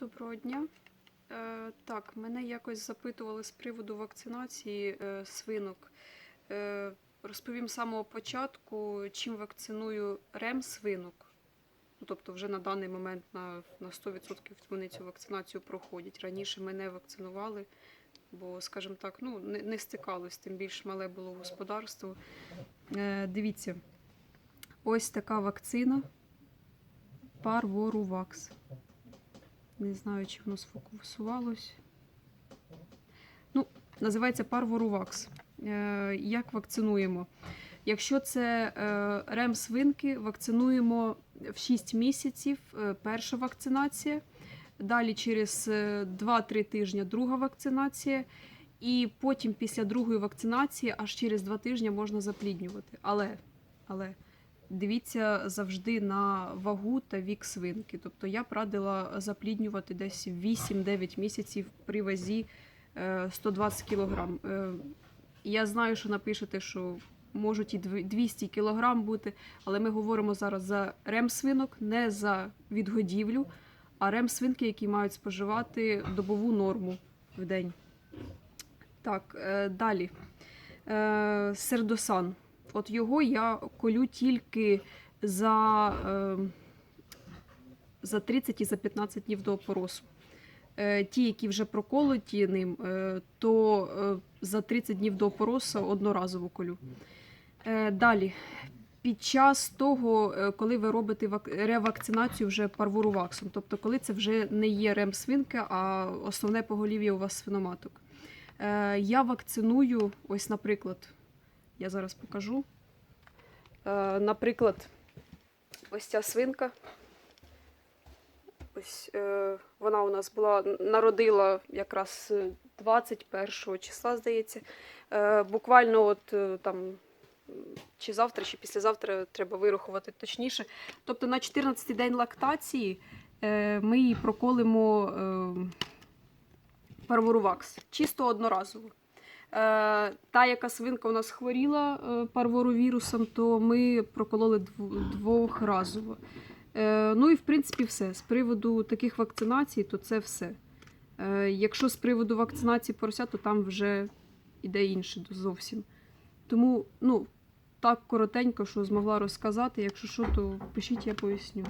Доброго дня. Е, так, мене якось запитували з приводу вакцинації е, свинок. Е, розповім з самого початку, чим вакциную рем свинок. Ну, тобто, вже на даний момент на, на 100% вони цю вакцинацію проходять. Раніше мене вакцинували, бо, скажімо так, ну, не, не стикалось, тим більш мале було господарство. Е, дивіться, ось така вакцина Parvoruvax. Не знаю, чи воно сфокусувалось. Ну, називається Parvoruvax. Е, як вакцинуємо? Якщо це е, рем свинки, вакцинуємо в 6 місяців е, перша вакцинація. Далі через е, 2-3 тижні друга вакцинація. І потім після другої вакцинації аж через 2 тижні можна запліднювати. Але, але дивіться завжди на вагу та вік свинки. Тобто я б радила запліднювати десь 8-9 місяців при вазі е, 120 кг. Я знаю, що напишете, що можуть і 200 кг бути, але ми говоримо зараз за рем-свинок, не за відгодівлю, а рем-свинки, які мають споживати добову норму в день. Так, е, далі. Е, Сердосан. От його я колю тільки за, е, за 30 і за 15 днів до опоросу. Е, Ті, які вже проколоті ним, е, то е, за 30 днів до опоросу одноразово колю. Далі. Під час того, коли ви робите ревакцинацію вже парвуруваксом, тобто коли це вже не є рем-свинка, а основне поголів'я у вас свиноматок. Я вакциную, ось, наприклад, я зараз покажу. Е, Наприклад, ось ця свинка. Ось е, вона у нас була народила якраз е, 21 числа, здається. Е, буквально от там чи завтра, чи післязавтра треба вирахувати точніше. Тобто на 14 день лактації ми її проколимо парворувакс, чисто одноразово. Е, та, яка свинка у нас хворіла е, парворовірусом, то ми прокололи дв- двохразово. Е, ну і в принципі все. З приводу таких вакцинацій, то це все. Якщо з приводу вакцинації поросят, то там вже іде інше зовсім. Тому, ну, так коротенько, що змогла розказати. Якщо що, то пишіть, я поясню.